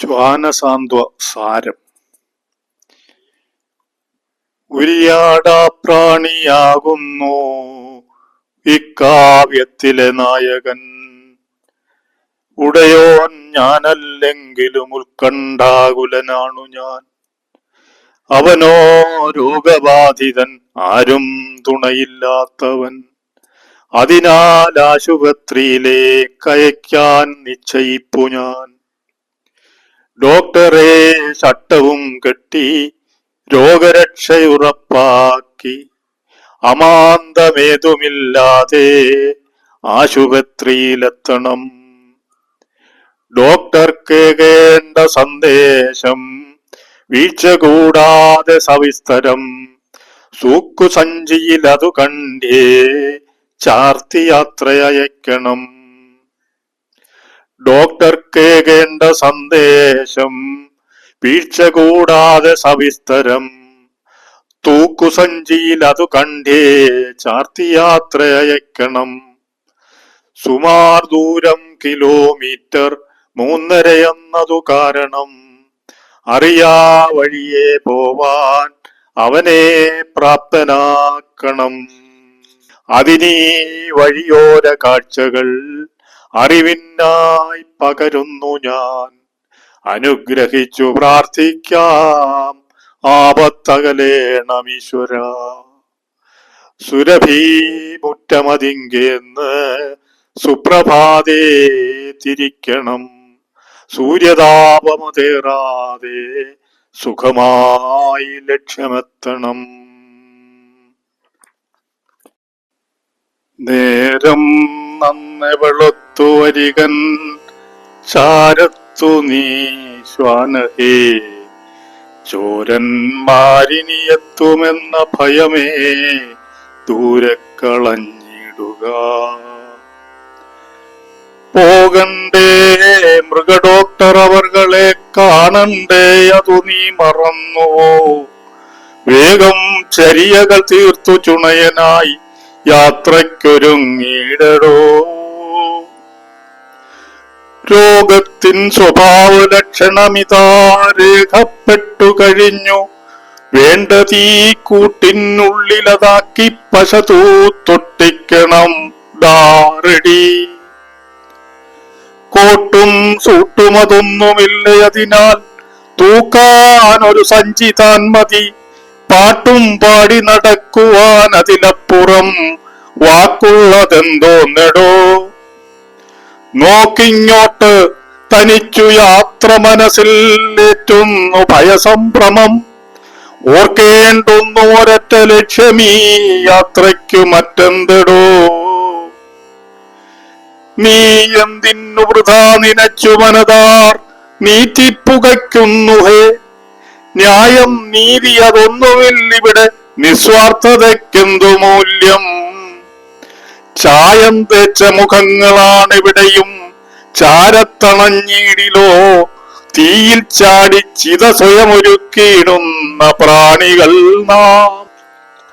ശ്വാനസാന്ത്വ സാരം ഉരിയാടാ പ്രാണിയാകുന്നു ഇക്കാവ്യത്തിലെ നായകൻ. ഉടയോൻ ഞാനല്ലെങ്കിലും ഉത്കണ്ഠാകുലനാണു ഞാൻ. അവനോ രോഗബാധിതൻ ആരും തുണയില്ലാത്തവൻ. അതിനാൽ ആശുപത്രിയിലേക്ക് അയക്കാൻ നിശ്ചയിപ്പു ഞാൻ. ഡോക്ടറെ ചട്ടവും കെട്ടി രോഗരക്ഷയുറപ്പാക്കി. അമാന്തമേതുമില്ലാതെ ആശുപത്രിയിലെത്തണം. ഡോക്ടർ കേണ്ട സന്ദേശം വീഴ്ച കൂടാതെ സവിസ്തരം. സൂക്കുസഞ്ചിയിലതു കണ്ടേ ചാർത്തി യാത്രയയക്കണം. ഡോക്ടർ കേകേണ്ട സന്ദേശം വീഴ്ച കൂടാതെ സവിസ്തരം. തൂക്കുസഞ്ചിയിൽ അതു കണ്ടേ ചാർത്തി യാത്രയയക്കണം സുമാർ ദൂരം കിലോമീറ്റർ മൂന്നര എന്നതു കാരണം. അറിയാ വഴിയെ പോവാൻ അവനെ പ്രാപ്തനാക്കണം. അതിനീ വഴിയോര കാഴ്ചകൾ അറിവിനായി പകരുന്നു ഞാൻ. അനുഗ്രഹിച്ചു പ്രാർത്ഥിക്കാം. ആപത്തകലേണമീശ്വര സുരഭീ മുറ്റമതിങ്കെന്ന് സുപ്രഭാതേ തിരിക്കണം. സൂര്യതാപമതേറാതെ സുഖമായി ലക്ഷ്യമെത്തണം. നേരം നന്നെ വെളുത്തു വരികൻ ചാരത്തു നീ ശ്വാനഹേ. ചോരന്മാരിനിയെത്തുമെന്ന ഭയമേ ദൂരെ കളഞ്ഞിടുക പോകണ്ടേ മൃഗഡോക്ടർ അവർകളെ കാണണ്ടേ അതു നീ മറന്നുവോ. വേഗം ചരിയകൾ തീർത്തു ചുണയനായി യാത്രയ്ക്കൊരുങ്ങിയിടടോ രോഗത്തിൻ സ്വഭാവ ലക്ഷണമിതാ രേഖപ്പെട്ടു കഴിഞ്ഞു. വേണ്ട തീ കൂട്ടിനുള്ളിലതാക്കി പശതു തൊട്ടിക്കണം ദാറടി കോട്ടും സൂട്ടും അതൊന്നുമില്ല അതിനാൽ? തൂക്കാൻ ഒരു സഞ്ചി താൻ മതി. പാട്ടും പാടി നടക്കുവാൻ അതിലപ്പുറം വാക്കുള്ളതെന്തോന്നെടോ? നോക്കിങ്ങോട്ട് തനിച്ചു യാത്ര മനസ്സിൽ ഏറ്റുന്നു ഭയസംഭ്രമം. ഓർക്കേണ്ടുന്നു ഒരൊറ്റ ലക്ഷ്യമീ യാത്രയ്ക്കു മറ്റെന്തിടോ? നീ എന്തിന്നു വൃഥാ നിനച്ചു മനതാർ നീറ്റിപ്പുകയ്ക്കുന്നു ഹേ? ന്യായം നീതി അതൊന്നുമില്ലിവിടെ. നിസ്വാർത്ഥതയ്ക്കെന്തു മൂല്യം? ചായം തേച്ച മുഖങ്ങളാണിവിടെയും. ചാരത്തണഞ്ഞീടിലോ തീയിൽ ചാടി ചിത സ്വയമൊരുക്കിയിടുന്ന പ്രാണികൾ നാം.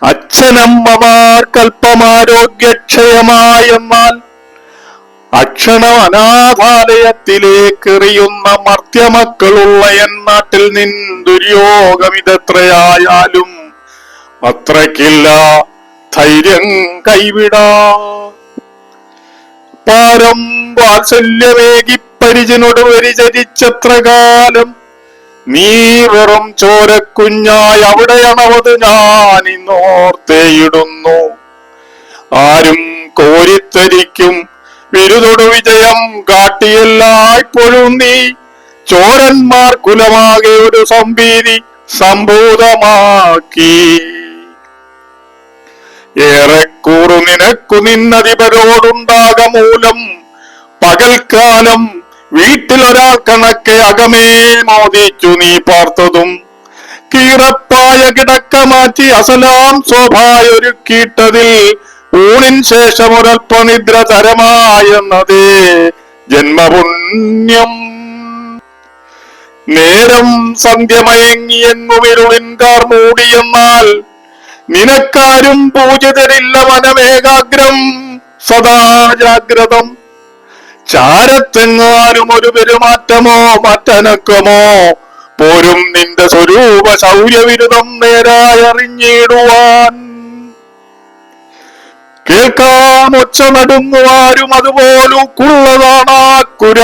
അച്ഛനമ്മമാർ കൽപ്പമാരോഗ്യക്ഷയമായെന്നാൽ അക്ഷണം അനാഥാലയത്തിലേക്ക് എറിയുന്ന മർത്യമക്കളുള്ള എൻ നാട്ടിൽ നിൻ ദുര്യോഗമിതെത്രയായാലും അത്രയ്ക്കില്ല. ധൈര്യം കൈവിടാ. പാരം വാത്സല്യമേകി പരിചനോട് പരിചരിച്ചത്ര കാലം. നീ വെറും ചോരക്കുഞ്ഞായി അവിടെയണവത് ഞാൻ ഇന്നോർത്തേയിടുന്നു ആരും കോരിത്തരിക്കും വിരുതൊടു വിജയം കാട്ടിയെല്ലായ്പ്പോഴും നീ. ചോരന്മാർ കുലമാകെ ഒരു സംഭീതി സംഭൂതമാക്കി. ഏറെക്കൂറു നിനക്കു നിന്നതിപരോടുണ്ടാകമൂലം പകൽക്കാലം വീട്ടിലൊരാൾ കണക്കെ അകമേ മോദിച്ചു നീ പാർത്തതും. കീറപ്പായ കിടക്ക മാറ്റി അസലാം ശോഭായൊരുക്കിയിട്ടതിൽ ഊണിൻ ശേഷം ഒരൽപ്പനിദ്ര തരമായെന്നതേ ജന്മപുണ്യം. നേരം സന്ധ്യമയങ്ങിയെങ്ങുമിരുളിൻകാർ മൂടിയെന്നാൽ നിനക്കാരും പൂജിതരില്ല വനമേകാഗ്രം. സദാ ജാഗ്രതം. ചാരത്തെങ്ങാനും ഒരു പെരുമാറ്റമോ മറ്റനക്കമോ? പോരും നിന്റെ സ്വരൂപ ശൗര്യവിരുദ്ധം നേരായറിഞ്ഞിടുവാൻ കേൾക്കാം ഒച്ച നടുങ്ങുവാരും അതുപോലുള്ളതാണ് ആ കുര.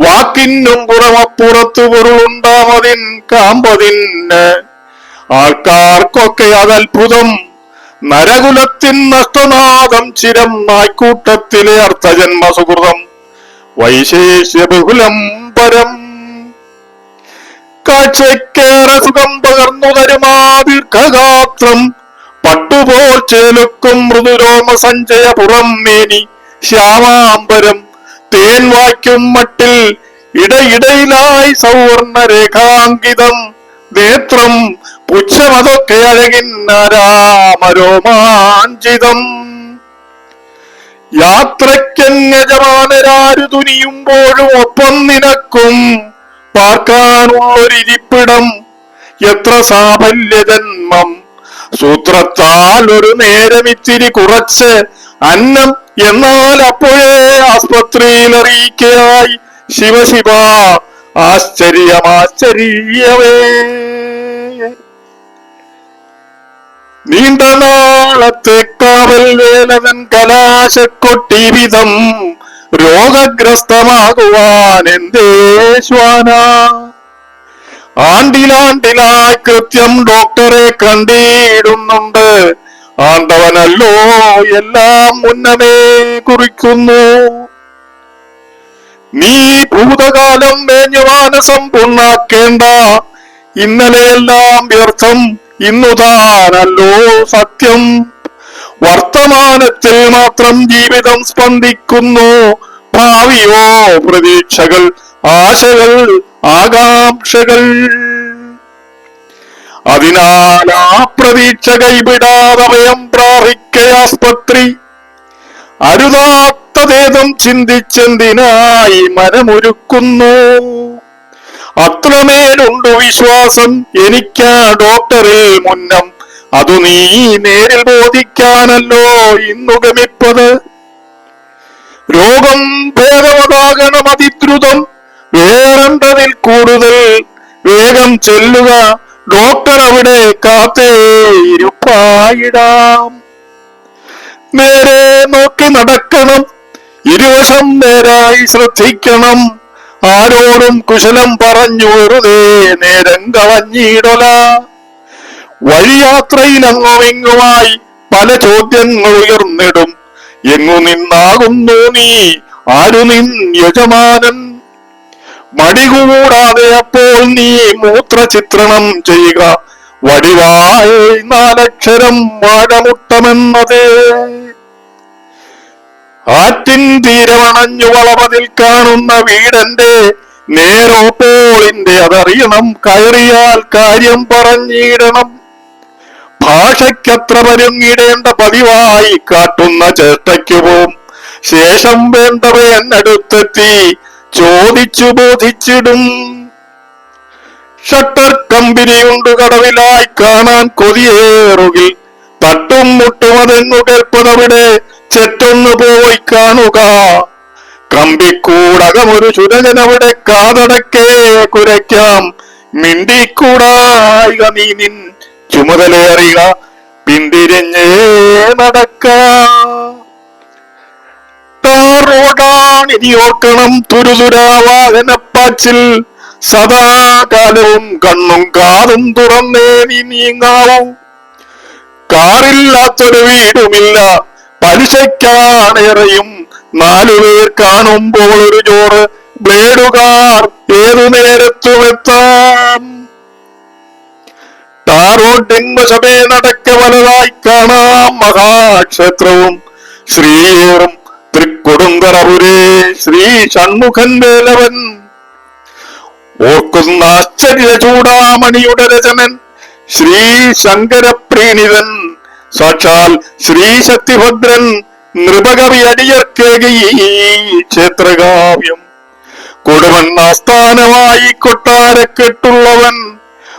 വാക്കിനും പുറമപ്പുറത്തു പൊരുളുണ്ടാമതിൻ കാമ്പതിന് ആൾക്കാർക്കൊക്കെ അതത്ഭുതം. നരകുലത്തിൻ നഷ്ടനാദം ചിരം നായ്ക്കൂട്ടത്തിലെ അർത്ഥജന്മ സുഹൃതം. വൈശേഷ്യ ബഹുലം പരം. കാഴ്ചക്കേറെ സുഖം പകർന്നു തരുമാ ദീർഘഗാത്രം പട്ടുപോൽ ചേലുക്കും മൃദുരോമ സഞ്ചയ പുറം മേനി ശ്യാമാംബരം. തേൻ വായ്ക്കും മട്ടിൽ ഇടയിടയിലായി സൗവർണ രേഖാങ്കിതം നേത്രം പുച്ഛമതൊക്കെ അഴകിൻ നരാമരോമാഞ്ചിതം. യാത്രയ്ക്കന്യജമാനരാരു തുനിയുമ്പോഴും ഒപ്പം നിനക്കും പാർക്കാനുള്ളൊരിപ്പിടം എത്ര സാഫല്യ ജന്മം സൂത്രത്താൽ ഒരു നേരം ഇത്തിരി കുറച്ച് അന്നം എന്നാൽ അപ്പോഴേ ആസ്പത്രിയിൽ അറിയിക്കയായി ശിവശിവ. ആശ്ചര്യമാശ്ചര്യമേ നീണ്ട നാളത്തെ കാവൽ വേലവൻ കലാശക്കൊട്ടി വിധം രോഗഗ്രസ്തമാകുവാൻ എന്തേ ശ്വാന? ആണ്ടിലാണ്ടിലായി കൃത്യം ഡോക്ടറെ കണ്ടിടുന്നുണ്ട്. ആണ്ടവനല്ലോ എല്ലാം മുന്നമേ കുറിക്കുന്നു. നീ ഭൂതകാലം മേഞ്ഞു മാനസം പുണ്ണാക്കേണ്ട ഇന്നലെയെല്ലാം വ്യർത്ഥം ഇന്നുതാനല്ലോ സത്യം. വർത്തമാനത്തിൽ മാത്രം ജീവിതം സ്പന്ദിക്കുന്നു. ഭാവിയോ പ്രതീക്ഷകൾ ആശകൾ ആകാംക്ഷകൾ. അതിനാൽ ആ പ്രതീക്ഷ കൈവിടാതെ ഭയം പ്രാപിക്കയാസ്പത്രി അരുതാത്തതേതും ചിന്തിച്ചെന്തിനായി മനമൊരുക്കുന്നു? അത്രമേലുണ്ടു വിശ്വാസം? എനിക്കാ ഡോക്ടറിൽ മുന്നം. അതു നീ നേരിൽ ബോധിക്കാനല്ലോ ഇന്നുഗമിപ്പത്. രോഗം ഭേദമതാകണം അതിദ്രുതം. വേറെന്തതിൽ കൂടുതൽ വേഗം ചെല്ലുക? ഡോക്ടർ അവിടെ കാത്തേ ഇരുപ്പായിടാം. നേരെ നോക്കി നടക്കണം. ഇരുവശം നേരായി ശ്രദ്ധിക്കണം. ആരോടും കുശലം പറഞ്ഞു വെറുതെ നേരം കളഞ്ഞിടല. വഴിയാത്രയിൽ അങ്ങുമിങ്ങുമായി പല ചോദ്യങ്ങൾ ഉയർന്നിടും. എങ്ങു നിന്നാകുന്നു നീ? ആരു നിൻ യജമാനൻ? മടികൂടാതെ അപ്പോൾ നീ മൂത്ര ചിത്രണം ചെയ്യുക. വടിവായി നാലക്ഷരം വാഴമുട്ടമെന്നതേ. ആറ്റിൻ തീരമണഞ്ഞു വളവതിൽ കാണുന്ന വീടന്റെ നേരോപ്പോളിന്റെ അതറിയണം കയറിയാൽ കാര്യം പറഞ്ഞിടണം. ഭാഷയ്ക്കത്ര പരുങ്ങിടേണ്ട പതിവായി കാട്ടുന്ന ചേട്ടയ്ക്കു പോം. ശേഷം വേണ്ടവ എന്നടുത്തെത്തി ചോദിച്ചു ബോധിച്ചിടും. ഷട്ടർ കമ്പനിയുണ്ട് കടവിലായി കാണാൻ കൊതിയേറുകിൽ തട്ടും മുട്ടും അതെന്നു കേൾപ്പതവിടെ ചെറ്റൊന്നു പോയി കാണുക. കമ്പിക്കൂടകമൊരു ചുരജനവിടെ കാതടക്കേ കുരയ്ക്കാം. മിണ്ടിക്കൂടായിക നീ നിൻ ചുമതലയറിയുക പിന്തിരിഞ്ഞേ നടക്കാം. ഓർക്കണം. തുരുതുരാ വാഹനപ്പാച്ചിൽ സദാകാലവും കണ്ണും കാതും തുറന്നേ നീ നീങ്ങാവൂ. കാറില്ലാത്തൊരു വീടുമില്ല. പലിശക്കാണെറയും നാലു പേർ കാണുമ്പോൾ ഒരു ചോറ് ബ്ലേഡുകാർ ഏതു നേരത്തും എത്താം ശബേ നടക്ക വലതായി കാണാം. മഹാക്ഷേത്രവും ശ്രീയേറും തൃക്കൊടുങ്കറപുരേ ശ്രീ ഷൺമുഖൻ വേലവൻ ഓർക്കുന്ന ആശ്ചര്യ ചൂടാമണിയുടെ രചനൻ ശ്രീ ശങ്കരപ്രീണിതൻ. സാക്ഷാൽ ശ്രീശക്തിഭദ്രൻ നൃപകവി അടിയർക്കേകി ക്ഷേത്രകാവ്യം. കൊടുവൻ ആസ്ഥാനമായി കൊട്ടാരക്കെട്ടുള്ളവൻ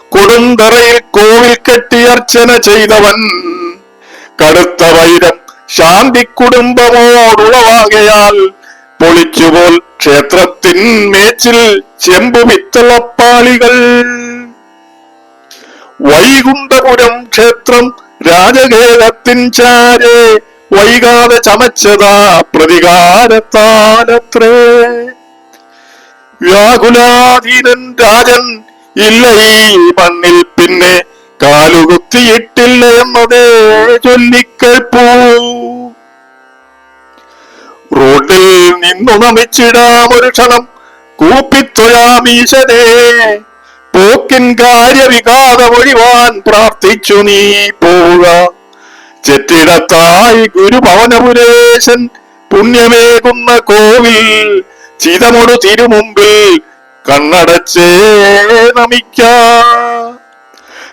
കൊടുന്തറയിൽ കോവിൽ കെട്ടി അർച്ചന ചെയ്തവൻ. കടുത്ത വൈരം ശാന്തി കുടുംബമോടുളവാകയാൽ പൊളിച്ചുപോൽ ക്ഷേത്രത്തിൻ മേച്ചിൽ ചെമ്പു പിത്തളപ്പാളികൾ വൈകുണ്ഠപുരം ക്ഷേത്രം രാജകേളത്തിൻ ചാരെ വൈകാതെ ചമച്ചതാ പ്രതികാരത്താലത്രേ. വ്യാകുലാധീനൻ രാജൻ ഇല്ല ഈ മണ്ണിൽ പിന്നെ കാലുകുത്തിയിട്ടില്ല എന്നതേ ചൊല്ലിക്കേൾപ്പൂ. റോഡിൽ നിന്നു നമിച്ചിടാം ഒരു ക്ഷണം കൂപ്പിത്തൊഴാമീശനെ പോക്കിൻ കാര്യവിഘാതമൊഴിവാൻ പ്രാർത്ഥിച്ചു നീ പോവുക. ചെറ്റിടത്തായി ഗുരുഭവനപുരേശൻ പുണ്യമേകുന്ന കോവിൽ ചിതമൊടു തിരുമുമ്പിൽ കണ്ണടച്ചേ നമിക്ക.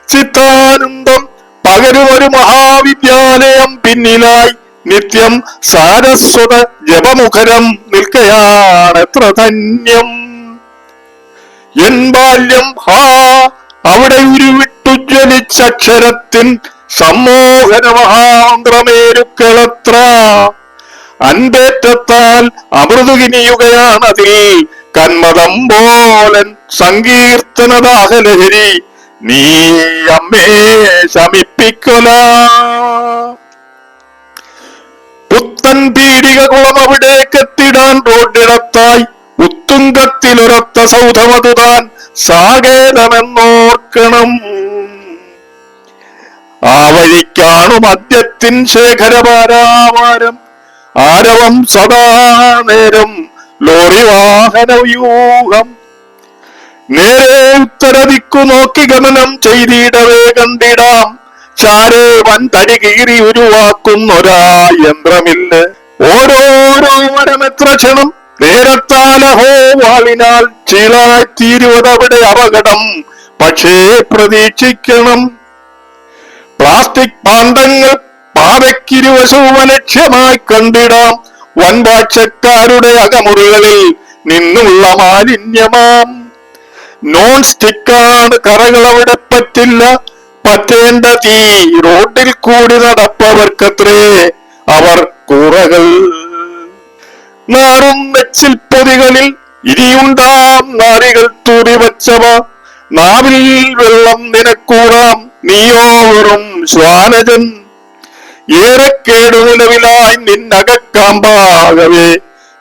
ചിത്താനന്ദം പകരുമൊരു മഹാവിദ്യാലയം പിന്നിലായി നിത്യം സാരസ്വത ജപമുഖരം നിൽക്കയാണെത്ര ധന്യം. എൻ ബാല്യം ഹാ അവിടെ ഉരുവിട്ടുജ്വലിച്ച അക്ഷരത്തിൻ സമ്മോഹന മഹാമന്ത്രമേരുക്കളത്ര അൻപേറ്റത്താൽ അമൃതുകിനിയുകയാണതിൽ കന്മതം പോലൻ സങ്കീർത്തനദാഹലഹരി നീ അമ്മേ ശമിപ്പിക്കൊല. പുത്തൻ പീഡിക കുളം അവിടേക്കെത്തിടാൻ റോഡിടത്തായി ഉത്തുങ്കത്തിലൊരത്ത സൗധമതുതാൻ സാകേതമെന്നോർക്കണം. ആ വഴിക്കാണു മദ്യത്തിൻ ശേഖരപാരാവാരം. ആരവം സദാ നേരം ലോറി വാഹന വ്യൂഹം. നേരെ ഉത്തരദിക്കു നോക്കി ഗമനം ചെയ്തിടവേ കണ്ടിടാം. ചാരേ വൻ തടി കീറി ഉരുവാക്കുന്നൊരാ യന്ത്രമില്ല. ഓരോരോ വരമെത്ര ക്ഷണം നേരത്താലഹോ വാളിനാൽ ചീളായിത്തീരുവതവിടെ അപകടം. പക്ഷേ പ്രതീക്ഷിക്കണം. പ്ലാസ്റ്റിക് പാണ്ഡങ്ങൾ പാതക്കിരുവശവും ലക്ഷ്യമായി കണ്ടിടാം. വൻപാക്ഷക്കാരുടെ അകമുറികളിൽ നിന്നുള്ള മാലിന്യമാം. നോൺ സ്റ്റിക്കാണ് കറകൾ അവിടെ പറ്റില്ല. പറ്റേണ്ട തീ റോഡിൽ കൂടി നടപ്പവർക്കത്രേ. അവർ കൂറകൾ നാറും വെച്ചിൽ പൊതികളിൽ ഇനിയുണ്ടാം നാരികൾ തൂറി വച്ചവ. നാവിൽ വെള്ളം നിനക്കൂടാം നീയോ വെറും ശ്വാനജൻ ഏറെ കേടുനിലവിലായി നിന്നകക്കാമ്പാകവേ.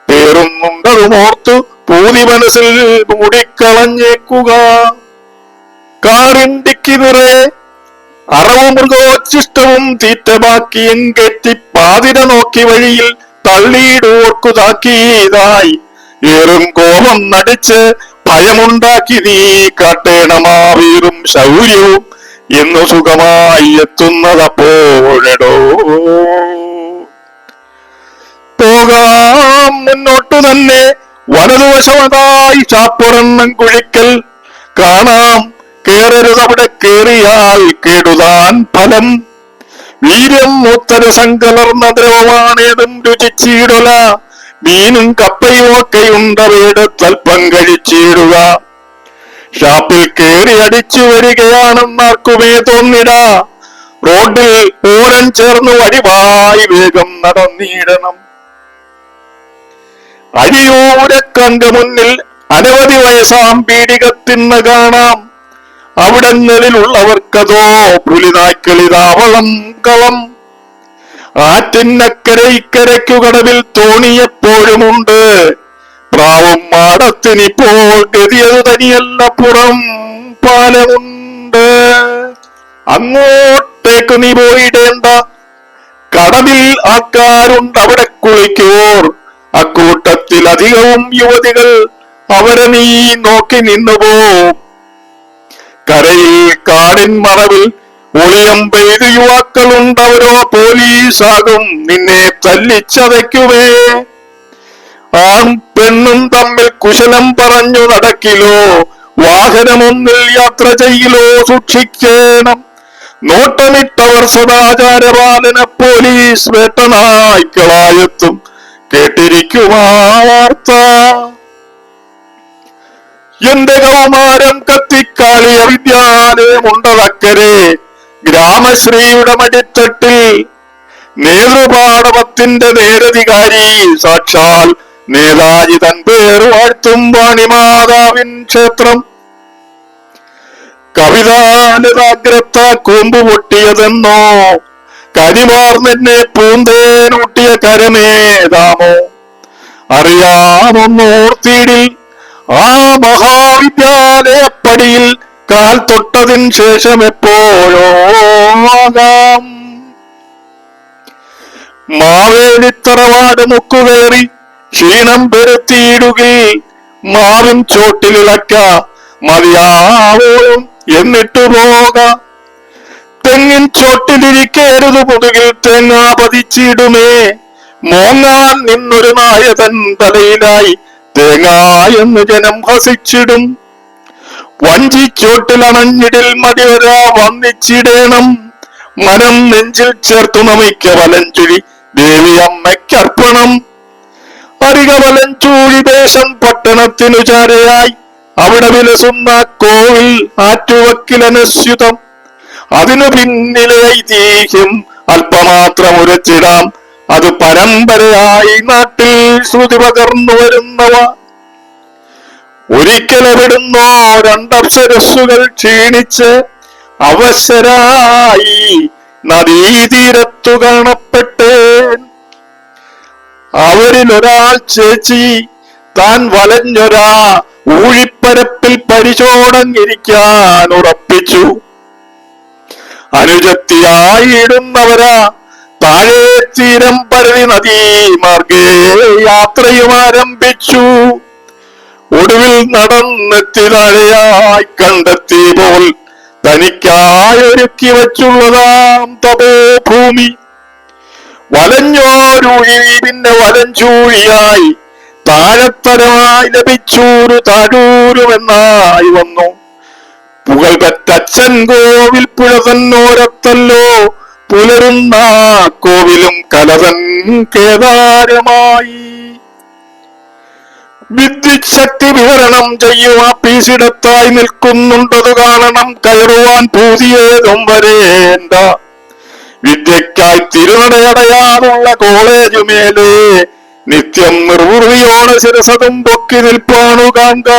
പേറുന്നുണ്ടതുമോർത്തു പൂതി മനസ്സിൽ മൂടിക്കളഞ്ഞേക്കുക. കാറിണ്ടിക്ക് നിറയെ അറവും മൃഗോച്ഛിഷ്ടവും തീറ്റമാക്കിയും കെറ്റി പാതിര നോക്കി വഴിയിൽ തള്ളിയിടോർക്കു താക്കീതായി. ഏറും കോപം നടിച്ച് ഭയമുണ്ടാക്കി നീ കാട്ടേണമാവീറും ശൗര്യവും എന്നു സുഖമായി എത്തുന്നതപ്പോഴടോ. പോകാം മുന്നോട്ടു തന്നെ വലതുവശമതായി ചാപ്പുറണ്ണം കുഴിക്കൽ. കാണാം കേറരുതവിടെ കേറിയാൽ കേടുതാൻ ഫലം. വീര്യം മൂത്തരസം കലർന്ന ദ്രവമാണേതും രുചിച്ചിടല മീനും കപ്പയും ഒക്കെയുണ്ടവയുടെ തൽപ്പം കഴിച്ചിടുക. ഷാപ്പിൽ കയറി അടിച്ചു വരികയാണെന്നാർക്കുമേ തോന്നിട. റോഡിൽ ഓരം ചേർന്നു വടിവായി വേഗം നടന്നിടണം. അഴിയൂരെ മുന്നിൽ അനവധി വയസ്സാം പീഡികത്തിന്ന് കാണാം. അവിടങ്ങളിലുള്ളവർക്കതോ പുലിനായ്ക്കളിതാവളം കളം. ആറ്റിന്നക്കര ഇക്കരയ്ക്കു കടവിൽ തോണിയെപ്പോഴുമുണ്ട്. പ്രാവും മാടത്തിനിപ്പോൾ ഗതിയത് തനിയല്ല പുറം പാലമുണ്ട്. അങ്ങോട്ടേക്ക് നീ പോയിടേണ്ട. കടവിൽ ആൾക്കാരുണ്ട് അവിടെ കുളിക്കോർ അക്കൂട്ടത്തിൽ അധികവും യുവതികൾ അവരെ നീ നോക്കി നിന്നുപോ. കരയിൽ കാടിൻ മറവിൽ ഒളിയം പെയ്ത് യുവാക്കളുണ്ടവരോ പോലീസാകും നിന്നെ തല്ലിച്ചതയ്ക്കുവേ ആൺ പെണ്ണും തമ്മിൽ കുശലം പറഞ്ഞു നടക്കിലോ? വാഹനമൊന്നിൽ യാത്ര ചെയ്യലോ? സൂക്ഷിക്കണം. നോട്ടമിട്ടവർ സദാചാരപാലന പോലീസ് വേട്ടനായ്ക്കളായെത്തും. കേട്ടിരിക്കുമാ വാർത്ത. എന്റെ കൗമാരം കത്തിക്കാളിയ വിദ്യാലയമുണ്ടതക്കരെ ഗ്രാമശ്രീയുടെ മടിത്തട്ടിൽ നേതൃപാടവത്തിന്റെ നേരധികാരി സാക്ഷാൽ നേതാജി തൻ പേർ വാഴ്ത്തും വാണിമാതാവിൻ ക്ഷേത്രം. കവിതാലതാഗ്രത്ത കൂമ്പ് പൊട്ടിയതെന്നോ കരിമാർന്നെന്നെ പൂന്തേനൂട്ടിയ കരമേതാമോ അറിയാമൊന്നോർത്തിടിൽ ആ മഹാവിദ്യാലയപ്പടിയിൽ കാൽ തൊട്ടതിന് ശേഷം എപ്പോഴോകാം മാവേലിത്തറവാട് മുക്കുകയറി ക്ഷീണം പെരുത്തിയിടുകിൽ മാവിൻ ചോട്ടിലിളക്ക മതിയാവോളും എന്നിട്ടു പോക. തെങ്ങിൻ ചോട്ടിലിരിക്കരുത് മുതുകിൽ തേങ്ങാ പതിച്ചിടുമേ. മോങ്ങാൻ നിന്നൊരു നായതൻ തലയിലായി തേങ്ങ ജനം ഹസിച്ചിടും. വഞ്ചിച്ചോട്ടിലണഞ്ഞിടിൽ മടിവരാ വന്നിച്ചിടേണം. മനം നെഞ്ചിൽ ചേർത്തു നമിക്ക വലഞ്ചുഴി ദേവി അമ്മയ്ക്കർപ്പണം. അരിക വലഞ്ചൂഴി ദേശം പട്ടണത്തിനു ചാരയായി. അവിടെ വിലസുന്ന കോവിൽ ആറ്റുവക്കിലനസ്യുതം. അതിനു പിന്നിലെ ഐതിഹ്യം അല്പമാത്രം ഉരച്ചിടാം അത് പരമ്പരയായി നാട്ടിൽ ശ്രുതി പകർന്നു വരുന്നവ. ഒരിക്കലെവിടുന്നോ രണ്ടപ്സരസ്സുകൾ ക്ഷീണിച്ച് അവശരായി നദീതീരത്തു കാണപ്പെട്ടേൻ അവരിലൊരാൾ ചേച്ചി താൻ വലഞ്ഞൊരാ ഊഴിപ്പരപ്പിൽ പരിചോടങ്ങിരിക്കാൻ ഉറപ്പിച്ചു. അനുജത്തിയായിടുന്നവരാ താഴെ തീരം പരതി നദീ മാർഗേ യാത്രയും ആരംഭിച്ചു. ഒടുവിൽ നടന്നെത്തി താഴെയായി കണ്ടെത്തി പോൽ തനിക്കായൊരുക്കി വച്ചുള്ളതാം തപോ ഭൂമി വലഞ്ഞോരൂഴി പിന്നെ വലഞ്ചൂഴിയായി താഴത്തരമായി ലഭിച്ചൂരു താഴൂരുമെന്നായി വന്നു. പുകൾ പറ്റച്ഛൻ കോവിൽ പുഴ തന്നോരത്തല്ലോ. പുലരുന്ന കോവിലും കലവൻ കേദാരമായി. വിദ്യുച്ഛക്തി വിഹരണം ചെയ്യുക പീസിടത്തായി നിൽക്കുന്നുണ്ടത് കാരണം കയറുവാൻ പൂതിയേതും വരേണ്ട. വിദ്യക്കായി തിരുനടയടയാറുള്ള കോളേജുമേലെ നിത്യം നിർവൃതിയോടെ ശിരസതും പൊക്കി നിൽപ്പാണു കാങ്ക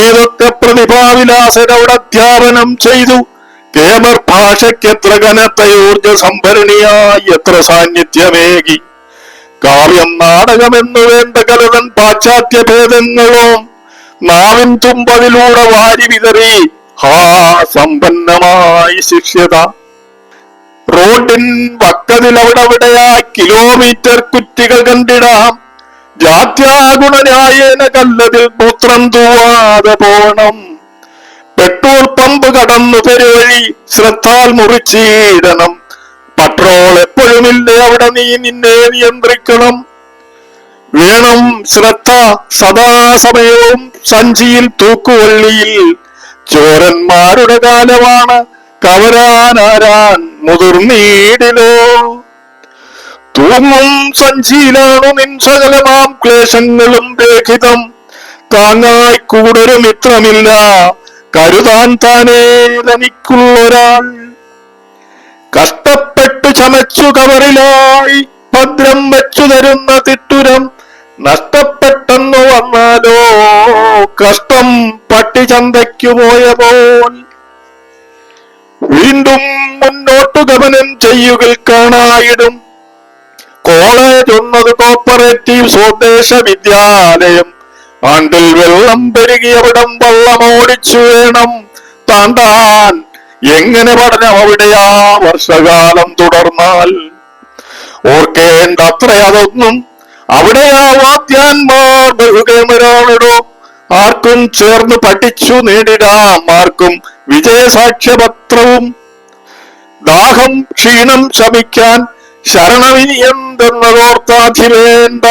ഏതൊക്കെ പ്രതിഭാവിലാസരവിടെ അധ്യാപനം ചെയ്തു കേമർ ഭാഷയ്ക്കെത്ര കനത്ത ഊർജ സംഭരണിയായി എത്ര സാന്നിധ്യമേകി. കാവ്യം നാടകമെന്നു വേണ്ട കലതൻ പാശ്ചാത്യ ഭേദങ്ങളും നാവിൻ തുമ്പതിലൂടെ വാരി വിതറി ഹാ സമ്പന്നമായി ശിഷ്യത. റോഡിൻ വക്കതിൽ അവിടെവിടെയായി കിലോമീറ്റർ കുറ്റികൾ കണ്ടിടാം. ജാത്യാഗുണരായേന കല്ലതിൽ മൂത്രം തൂവാതെ പോണം. പെട്രോൾ പമ്പ് കടന്നു പെരുവഴി ശ്രദ്ധാൽ മുറിച്ചിടണം. പട്രോൾ എപ്പോഴുമില്ലേ അവിടെ നീ നിന്നെ നിയന്ത്രിക്കണം. വേണം ശ്രദ്ധ സദാസമയവും സഞ്ചിയിൽ തൂക്കുവള്ളിയിൽ. ചോരന്മാരുടെ കാലമാണ് കവരാനാരാൻ മുതിർന്നീടിലോ തൂങ്ങും സഞ്ചിയിലാണു നിൻ സകലമാം ക്ലേശങ്ങളും രേഖിതം താങ്ങായി കൂടൊരു മിത്രമില്ല. കരുതാൻ താനേ തനിക്കുള്ളൊരാൾ കഷ്ടപ്പെട്ടു ചമച്ചു കവറിലായി ഭദ്രം വെച്ചു തരുന്ന തിട്ടുരം നഷ്ടപ്പെട്ടെന്നു വന്നാലോ? കഷ്ടം പട്ടി ചന്തയ്ക്കു പോയ പോൽ വീണ്ടും മുന്നോട്ടു ഗമനം ചെയ്യുകിൽ കാണായിടും. കോളേജ് ഒന്നത് കോപ്പറേറ്റീവ് സ്വദേശ വിദ്യാലയം. ആണ്ടിൽ വെള്ളം പെരുകിയവിടം വള്ളമോടിച്ചു വേണം. താണ്ടാൻ എങ്ങനെ പഠനം അവിടെയാ? വർഷകാലം തുടർന്നാൽ ഓർക്കേണ്ട അത്ര അതൊന്നും. അവിടെയാ വാദ്യാന്മാർ ബഹുകേമരാണിടോ ആർക്കും ചേർന്ന് പഠിച്ചു നേടിടാം. ആർക്കും വിജയസാക്ഷ്യപത്രവും. ദാഹം ക്ഷീണം ശമിക്കാൻ ശരണമിനി എന്തെന്നതോർത്താധിവേണ്ട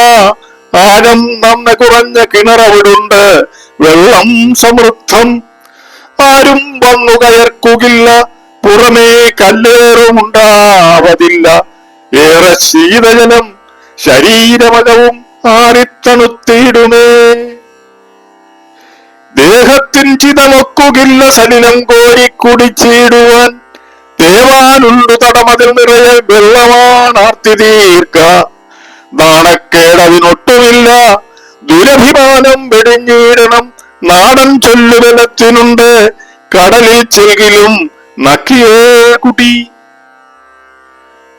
ആഴം നന്ന കുറഞ്ഞ കിണറവിടുണ്ട് വെള്ളം സമൃദ്ധം. ആരും വന്നു കയർക്കുകില്ല പുറമേ കല്ലേറുമുണ്ടാവതില്ല. ഏറെ ശീതജലം ശരീരമകവും ആരിത്തണുത്തിയിടുമേ ദേഹത്തിൻ ചിതമൊക്കുകില്ല സലിലം കോരി കുടിച്ചിടുവാൻ. തേവാനുള്ളു തടമതിൽ നിറയെ വെള്ളമാണ് ആർത്തി തീർക്ക. നാണക്കേടതിനൊട്ടുമില്ല. ദുരഭിമാനം വെടിഞ്ഞീടണം. നാടൻ ചൊല്ലുബലത്തിനുണ്ട് കടലിൽ ചെകിലും നക്കിയേ കുട്ടി.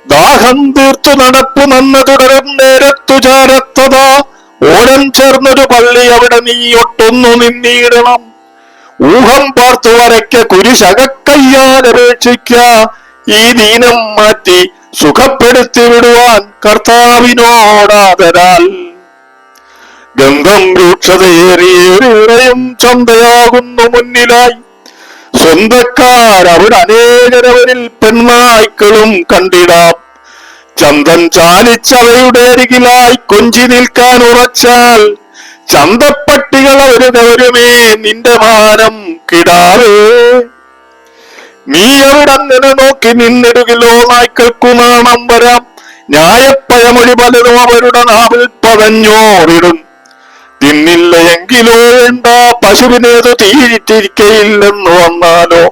ദാഹം തീർത്തു നടപ്പു നന്ന തുടരും നേരത്തു ചാരത്തതാ. ഓരം ചേർന്നൊരു പള്ളി അവിടെ നീ ഒട്ടൊന്നു നിന്നിടണം. ഊഹം പാർത്തു വരയ്ക്ക കുരിശകക്കയ്യാൽ അപേക്ഷിക്ക. ഈ ദീനം മാറ്റി സുഖപ്പെടുത്തി വിടുവാൻ കർത്താവിനോടാതരാൽ ഗന്ധം രൂക്ഷതയേറിയേറെയും ചന്തയാകുന്നു മുന്നിലായി. സ്വന്തക്കാർ അവിടെ അനേകരവരിൽ പെൺനായ്ക്കളും കണ്ടിടാം. ചന്തൻ ചാലിച്ചവയുടെ അരികിലായി കൊഞ്ചി നിൽക്കാൻ ഉറച്ചാൽ ചന്തപ്പട്ടികൾ ഒരു ഗൗരമേ നിന്റെ ഭാരം കിടാവേ. നീ അവിടെ അങ്ങനെ നോക്കി നിന്നിടുകിലോ നായ്ക്കൾക്കു നാണം വരാം. ന്യായപ്പഴമൊഴി പലതും അവരുടെ നാവിൽ പതഞ്ഞോറിടും തിന്നില്ല എങ്കിലോ വേണ്ട പശുവിനേത് തീറ്റിരിക്കയില്ലെന്ന് വന്നാലോ.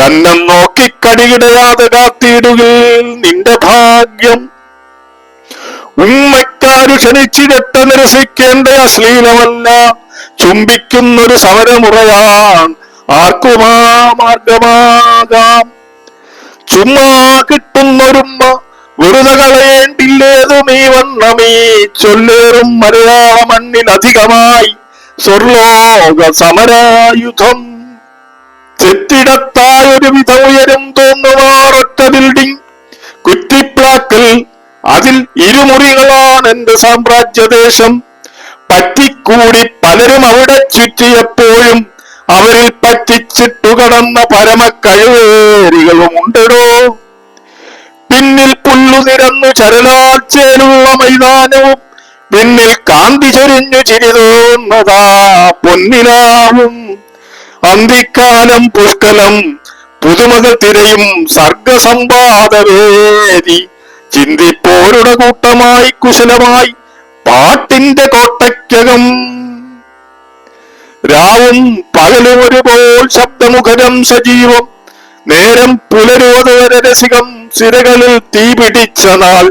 കന്നം നോക്കി കടികിടയാതെ കാത്തിടുകിൽ നിന്റെ ഭാഗ്യം. ഉമ്മക്കാരു ക്ഷണിച്ചിരട്ട നിരസിക്കേണ്ട അശ്ലീലമല്ല ചുംബിക്കുന്നൊരു സമരമുറയാണ് ആർക്കുമാ മാർഗമാകാം? ചുമ്മാ കിട്ടുന്നൊരുമ്മ വെറുതെ നീ വണ്ണമീ ചൊല്ലേറും മലയാള മണ്ണിൽ അധികമായി സ്വർലോക സമരായുധം. ചെത്തിടത്തായൊരു വിധ ഉയരും തോന്നുവാറൊറ്റ ബിൽഡിംഗ്. കുറ്റിപ്ലാക്കൽ അതിൽ ഇരുമുറികളാണ് എന്റെ സാമ്രാജ്യദേശം. പറ്റിക്കൂടി പലരും അവിടെ ചുറ്റിയപ്പോഴും അവരിൽ പറ്റിച്ചിട്ടു കടന്ന പരമക്കഴിവേരികളും ഉണ്ടടോ പിന്നിൽ പുല്ലു നിരന്നു ചരലാച്ചേലുള്ള മൈതാനവും പിന്നിൽ കാന്തി ചൊരിഞ്ഞു ചിരിതോന്നതാ പൊന്നിലാവും. അന്തിക്കാലം പുഷ്കലം പുതുമകൾ തിരയും സർഗസമ്പാദവേദി ചിന്തിപ്പോരുടെ കൂട്ടമായി കുശലമായി പാട്ടിന്റെ കോട്ടയ്ക്കകം. രാവും പകലും ഒരുപോൽ ശബ്ദമുഖരം സജീവം. നേരം പുലരോധര രസികം സിരകളിൽ തീ പിടിച്ച നാൾ.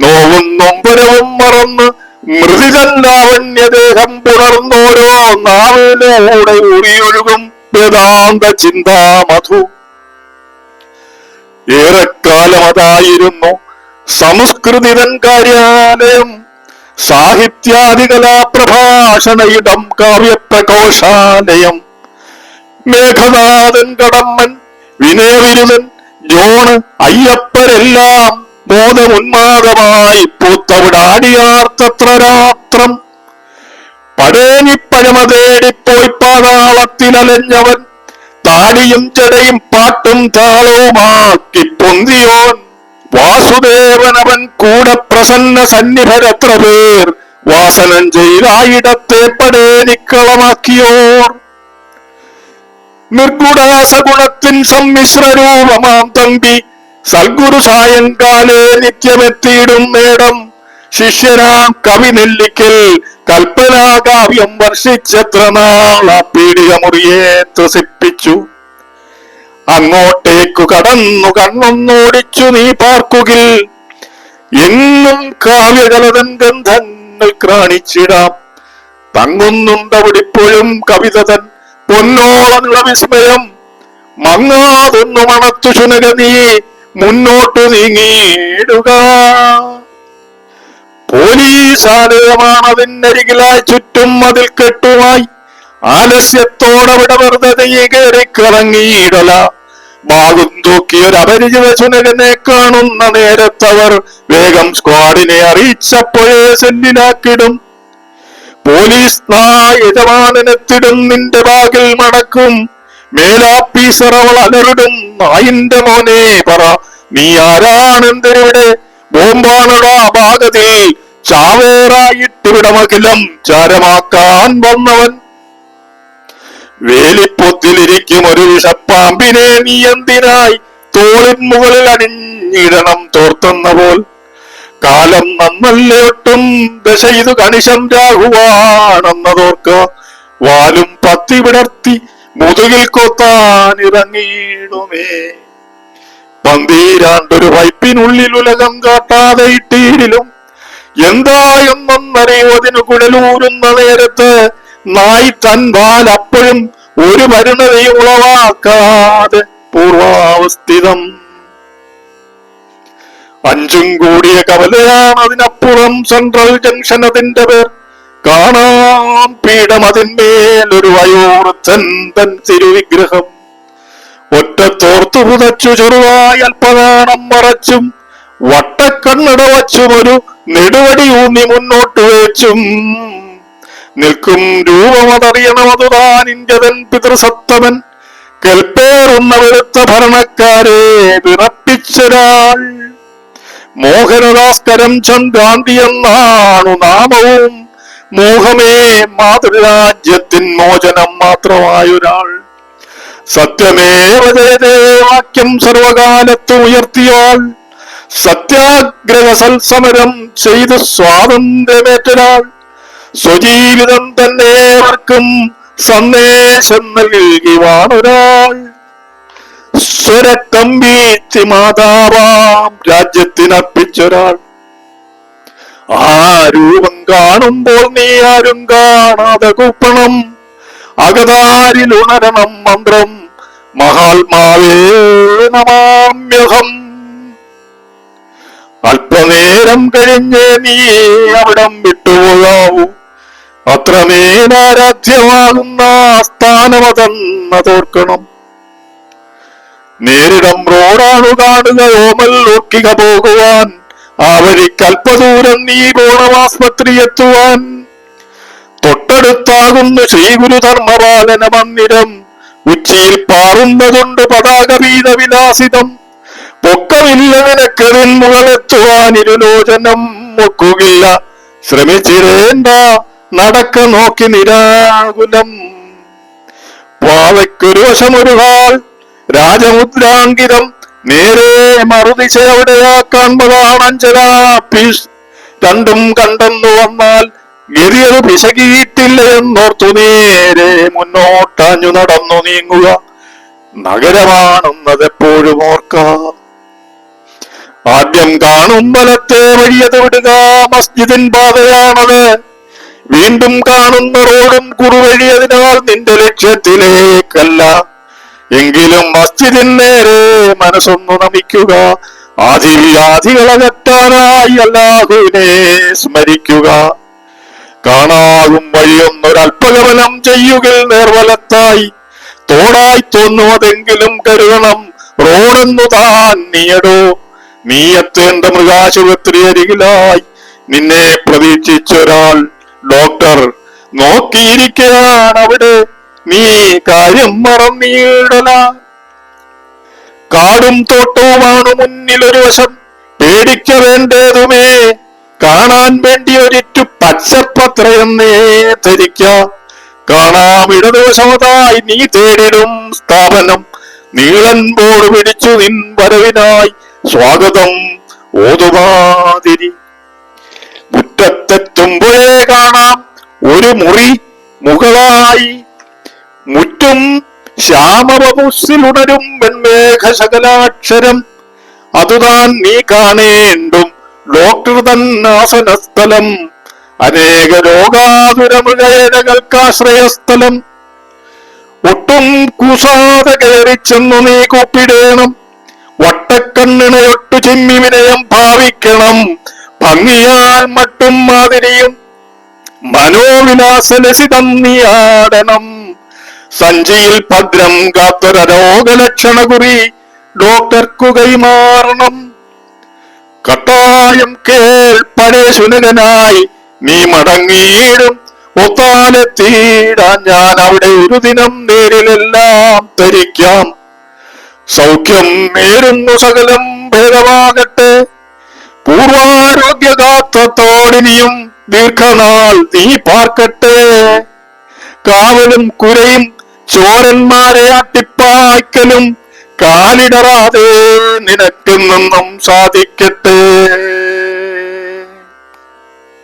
നോവും നൊമ്പരവും മറന്ന് മൃതികല്ലാവണ്യദേഹം പുണർന്നോരോ നാവിലൂടെ ഉറിയൊഴുകും വേദാന്ത ചിന്താമധു ഏറെക്കാലം അതായിരുന്നു സംസ്കൃതിതൻ കാര്യാലയം സാഹിത്യാദികലാ പ്രഭാഷണ ഇടം കാവ്യപ്രകോശാലയം മേഘനാഥൻ കടമ്മൻ വിനയവിരുതൻ ജോണ് അയ്യപ്പരെല്ലാം ബോധമുന്മാദമായി പൂത്തവിടാടിയാർത്തത്ര രാത്രം പടേനിപ്പഴമ തേടിപ്പോയി പാതാളത്തിലലഞ്ഞവൻ താടിയും ജടയും പാട്ടും താളവുമാക്കി പൊന്തിയോൻ വാസുദേവനവൻ കൂടെ പ്രസന്ന സന്നിഭരത്ര പേർ വാസനം ചെയ്തായിടത്തെ പടേനിക്കളമാക്കിയോർ നിർഗുണാസഗുണത്തിൻ സമ്മിശ്ര രൂപമാം തമ്പി സൽഗുരു സായങ്കാലേ നിത്യമെത്തിയിടും നേടം. ശിഷ്യരാം കവി നെല്ലിക്കൽ കൽപ്പനാകാവ്യം വർഷിച്ചെത്ര പീഡിയ മുറിയെ ത്രസിപ്പിച്ചു. അങ്ങോട്ടേക്കു കടന്നു കണ്ണൊന്നോടിച്ചു നീ പാർക്കുകിൽ. എന്നും കാവ്യകലതൻ ഗന്ധങ്ങൾ ക്രാണിച്ചിടാം. തങ്ങുന്നുണ്ടവിടിപ്പോഴും കവിതതൻ പൊന്നോളമുള്ള വിസ്മയം. മങ്ങാതൊന്നു മണത്തു ചുനക നീ മുന്നോട്ടു നീങ്ങിയിടുക. പോലീസാലയമാണ് അതിനരികിലായി ചുറ്റും അതിൽ കെട്ടുമായി ആലസ്യത്തോടവിടെ വെറുതെ നീ കയറിക്കിറങ്ങിയിടല. ഭാഗം തൂക്കിയൊരു അപരിചിത ചുനകനെ കാണുന്ന നേരത്തവർ വേഗം സ്ക്വാഡിനെ അറിയിച്ചപ്പോഴേ സെന്നിനാക്കിടും പോലീസ് നായജമാനത്തിടും നിന്റെ ബാഗിൽ മടക്കും. മേലാപ്പീസർ അവൾ അലറിടും നായിന്റെ മോനെ പറ നീ ആരാണെന്തിവിടെ? ബോംബാണടാ ഭാഗതി ചാവേറായിട്ടിവിടമകിലം ചാരമാക്കാൻ വന്നവൻ വേലിപ്പൊത്തിലിരിക്കും ഒരു വിഷപ്പാമ്പിനെ നീ എന്തിനായി തോളിൻ മുകളിൽ അണിഞ്ഞിടണം തോർത്തുന്ന പോൽ? കാലം നന്നല്ലേ ഒട്ടും ദശ ഇത് കണിശം രാഹുവാണെന്നതോർക്ക വാലും പത്തി വിടർത്തി മുതുകിൽ കൊത്താൻ ഇറങ്ങിയിടുമേ. പന്തീരാണ്ടൊരു വൈപ്പിനുള്ളിൽ ഉലകം കാട്ടാതെ ഇട്ടീരിലും. അതിനു കുഴലൂരുന്ന നേരത്ത്? നായി തൻ വാൽ അപ്പോഴും ഒരു മരുന്നതയും ഉളവാക്കാതെ പൂർവാവസ്ഥിതം. അഞ്ചും കൂടിയ കവലയാണ് അതിനപ്പുറം സെൻട്രൽ ജംഗ്ഷൻ അതിന്റെ പേർ. കാണാം പീഠം അതിന്മേൽ ഒരു വയോവൃദ്ധൻ തൻ തിരുവിഗ്രഹം ഒറ്റത്തോർത്തു പുതച്ചു ചെറുതായി അല്പനാണം മറച്ചും വട്ടക്കണ്ണട വച്ചും ഒരു നെടുവടി ഊന്നി മുന്നോട്ട് വെച്ചും. നിൽക്കും രൂപമതറിയണം അതുതാൻ ഇന്ത്യതൻ പിതൃസത്തമൻ. കെൽപ്പേറുന്ന വെളുത്ത ഭരണക്കാരെ വിറപ്പിച്ചൊരാൾ. മോഹനദാസ്കരം ചന്ദ്രാന്തി എന്നാണു നാമവും. മോഹമേ മാതൃരാജ്യത്തിൻ മോചനം മാത്രമായൊരാൾ. സത്യമേവ ജയതേ വാക്യം സർവകാലത്തും ഉയർത്തിയാൾ. സത്യാഗ്രഹ സൽസമരം ചെയ്ത് സ്വാതന്ത്ര്യമേറ്റൊരാൾ. സ്വജീവിതം തന്നെ ഏവർക്കും സന്ദേശം നൽകുവാണൊരാൾ സ്വരക്കം വീഴ്ത്തി മാതാവാം രാജ്യത്തിനർപ്പിച്ചൊരാൾ. ആ രൂപം കാണുമ്പോൾ നീ ആരും കാണാതെ കൂപ്പണം. അകതാരിൽ ഉണരണം മന്ത്രം മഹാത്മാവേ നമാമ്യഹം. അല്പനേരം കഴിഞ്ഞേ നീ അവിടം വിട്ടുപോകാവൂ. അത്രമേലാരാധ്യമാകുന്ന സ്ഥാനമതെന്നതോർക്കണം നേരിടം റോഡാണു കാണുക ഓമൽ പോകുവാൻ. ആ വഴിക്കൽപ്പദൂരം നീ ഗോണമാസ്പത്രി എത്തുവാൻ. തൊട്ടടുത്താകുന്നു ശ്രീഗുരുധർമ്മപാലന മന്ദിരം. ഉച്ചിയിൽ പാറുന്നതുണ്ട് പതാക വീത വിലാസിതം. പൊക്കമില്ല നിനക്കതിൻ മുകളെത്തുവാൻ ഇരുലോചനം മുക്കുകില്ല ശ്രമിച്ചിരേണ്ട നടക്ക നോക്കി നിരാകുലം. പാവയ്ക്കൊരു വശമൊരു ഹാൾ രാജമുദ്രാങ്കിതം. നേരെ മറുദിശ എവിടെയാ കാൺമതാണഞ്ചലാപ്പീസ് രണ്ടും കണ്ടെന്നു വന്നാൽ ഗതിയത് പിശകിയിട്ടില്ല എന്നോർത്തു നേരെ മുന്നോട്ടാഞ്ഞു നടന്നു നീങ്ങുക. നഗരമാണെന്നതെപ്പോഴും ഓർക്കാം. ആദ്യം കാണും വലത്തെ വഴിയത് വിടുക. മസ്ജിദിൻ പാതയാണത്. വീണ്ടും കാണുന്ന റോഡും കുറുവഴി അതിനാൽ നിന്റെ ലക്ഷ്യത്തിലേക്കല്ല. എങ്കിലും മസ്ജിദിൻ നേരെ മനസ്സൊന്നു നമിക്കുക. ആദിവ്യാധികളകറ്റാനായി അല്ലാഹുവിനെ സ്മരിക്കുക. കാണാകും വഴിയൊന്നൊരല്പഗമനം ചെയ്യുകിൽ നേർവലത്തായി. തോടായി തോന്നുവതെങ്കിലും കരുതണം. റോഡെന്നു താൻ നീയടോ. നീ എത്തേണ്ട മൃഗാശുപത്രി അരികിലായി. നിന്നെ പ്രതീക്ഷിച്ചൊരാൾ ഡോക്ടർ നോക്കിയിരിക്കുകയാണ് അവിടെ നീ കാര്യം മറന്നീടല. കാടും തോട്ടവുമാണ് മുന്നിൽ ഒരു വശം. പേടിക്ക വേണ്ടതുമേ കാണാൻ വേണ്ടി ഒരിറ്റു പച്ചപ്പത്രയെന്നേ ധരിക്ക. കാണാം ഇടതുവശമതായി നീ തേടിടും സ്ഥാപനം. നീളൻ ബോർഡ് പിടിച്ചു നിൻ വരവിനായി സ്വാഗതം. ഓതുമാതിരി മുറ്റത്തെത്തുമ്പോഴേ കാണാം ഒരു മുറി മുകളായി. മുറ്റും ശ്യാമവപുസ്സിലുണരും വെൺമേഘ ശകലാക്ഷരം അതുതാൻ നീ കാണേണ്ടും ഡോക്ടർ തന്നാസനസ്ഥലം അനേക രോഗാതുരമൃഗേരകൾക്കാശ്രയസ്ഥലം ഒട്ടും കുസാത കയറിച്ചെന്നു നീ കൂപ്പിടേണം. വട്ടക്കണ്ണിണയൊട്ടു ചിമ്മി വിനയം ഭാവിക്കണം. ഭംഗിയാൽ മട്ടും മാതിരിയും മനോവിലാസലസിതം നീയാടണം സഞ്ചിയിൽ ഭദ്രം കാത്തൊര രോഗലക്ഷണ കുറി ഡോക്ടർക്കു കൈമാറണം. കട്ടായം കേൾ പഴയ ശുനകനായി നീ മടങ്ങിയിടും. ഒത്താലെത്തിയിടാൻ ഞാൻ അവിടെ ഒരു ദിനം നേരിലെല്ലാം ധരിക്കാം. സൗഖ്യം നേരുന്നു സകലം ഭേദമാകട്ടെ. പൂർവാരോഗ്യഗാത്രത്തോടിനിയും ദീർഘനാൾ നീ പാർക്കട്ടെ. കാവലും കുരയും ചോരന്മാരെ അട്ടിപ്പായ്ക്കലും കാലിടറാതെ നിനക്ക് നിന്നും സാധിക്കട്ടെ.